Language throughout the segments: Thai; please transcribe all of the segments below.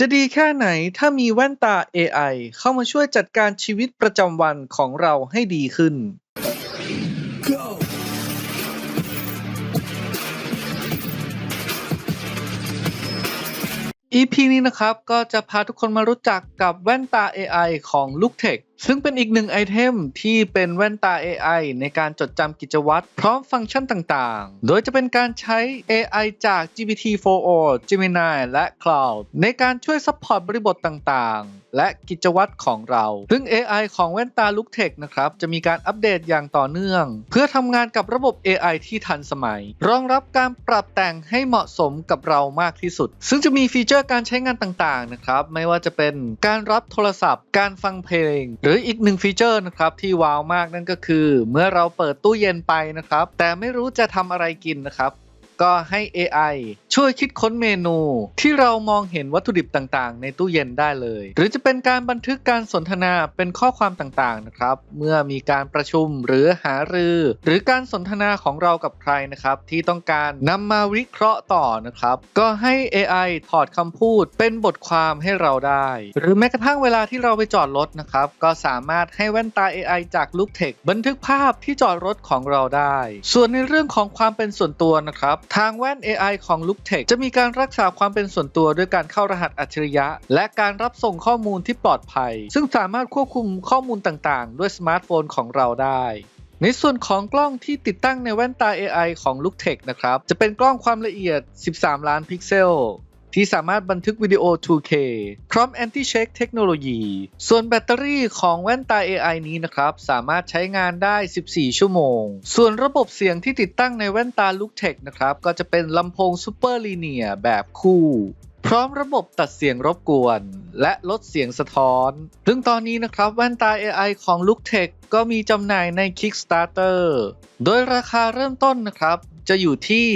จะดีแค่ไหนถ้ามีแว่นตา AI เข้ามาช่วยจัดการชีวิตประจำวันของเราให้ดีขึ้น EP นี้นะครับก็จะพาทุกคนมารู้จักกับแว่นตา AI ของ l o o k t e c h ซึ่งเป็นอีกหนึ่งไอเทมที่เป็นแว่นตา AI ในการจดจำกิจวัตรพร้อมฟังก์ชันต่างๆ โดยจะเป็นการใช้ AI จาก GPT-4o Gemini และ Cloud ในการช่วยซัพพอร์ตบริบทต่างๆ และกิจวัตรของเรา ซึ่ง AI ของแว่นตา l o o k t e c h นะครับ จะมีการอัปเดตอย่างต่อเนื่อง เพื่อทำงานกับระบบ AI ที่ทันสมัย รองรับการปรับแต่งให้เหมาะสมกับเรามากที่สุด ซึ่งจะมีฟีเจอร์การใช้งานต่างๆ นะครับ ไม่ว่าจะเป็นการรับโทรศัพท์ การฟังเพลงหรืออีกหนึ่งฟีเจอร์นะครับที่ว้าวมากนั่นก็คือ เมื่อเราเปิดตู้เย็นไปนะครับ แต่ไม่รู้จะทำอะไรกินนะครับ ก็ให้ AI ช่วยคิดค้นเมนู ที่เรามองเห็นวัตถุดิบต่างๆ ในตู้เย็นได้เลย หรือจะเป็นการบันทึกการสนทนาเป็นข้อความต่างๆนะครับ เมื่อมีการประชุมหรือหารือ หรือการสนทนาของเรากับใครนะครับ ที่ต้องการนำมาวิเคราะห์ต่อนะครับ ก็ให้ AI ถอดคำพูดเป็นบทความให้เราได้ หรือแม้กระทั่งเวลาที่เราไปจอดรถนะครับ ก็สามารถให้แว่นตา AI จาก l o o k t e c h บันทึกภาพที่จอดรถของเราได้ ส่วนในเรื่องของความเป็นส่วนตัวนะครับทางแว่น AI ของ l o o k t e c h จะมีการรักษาความเป็นส่วนตัวด้วยการเข้ารหัสอัจฉริยะ และการรับส่งข้อมูลที่ปลอดภัย ซึ่งสามารถควบคุมข้อมูลต่างๆ ด้วยสมาร์ทโฟนของเราได้ในส่วนของกล้องที่ติดตั้งในแว่นตา AI ของ l o o k t e c h นะครับ จะเป็นกล้องความละเอียด 13 ล้านพิกเซล ที่สามารถบันทึกวิดีโอ 2K พร้อม Anti-Shake เทคโนโลยี ส่วนแบตเตอรี่ของแว่นตา AI นี้นะครับ สามารถใช้งานได้ 14 ชั่วโมง ส่วนระบบเสียงที่ติดตั้งในแว่นตา l o o k t e c h นะครับ ก็จะเป็นลำโพง Super Linear แบบคู่ พร้อมระบบตัดเสียงรบกวน และลดเสียงสะท้อน ซึ่งตอนนี้นะครับแว่นตา AI ของ l o o k t e c h ก็มีจำหน่ายใน Kickstarter โดยราคาเริ่มต้นนะครับ จะอยู่ที่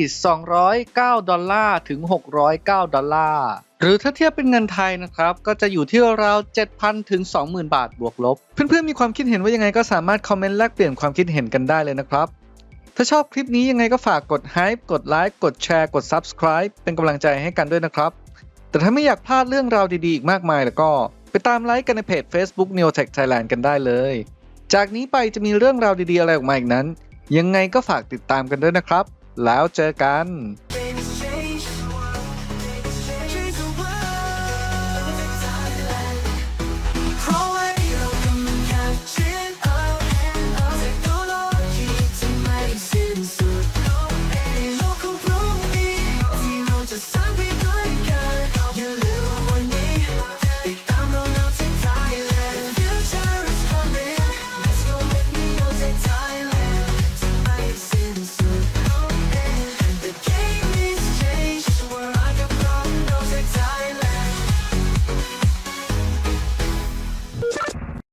209 ดอลลาร์ถึง 609 ดอลลาร์หรือถ้าเทียบเป็นเงินไทยนะครับ ก็จะอยู่ที่ราว7,000 ถึง 20,000 บาทบวกลบ เพื่อนๆ มีความคิดเห็นว่ายังไงก็สามารถคอมเมนต์แลกเปลี่ยนความคิดเห็นกันได้เลยนะครับ ถ้าชอบคลิปนี้ยังไงก็ฝากกด Hype กดไลค์กดแชร์กด Subscribe เป็นกำลังใจให้กันด้วยนะครับ แต่ถ้าไม่อยากพลาดเรื่องราวดีๆอีกมากมายแล้วก็ ไปตามไลค์กันในเพจ Facebook Neotech Thailand กันได้เลย จากนี้ไปจะมีเรื่องราวดีๆอะไรออกมาอีกนั้น ยังไงก็ฝากติดตามกันด้วยนะครับ แล้วเจอกัน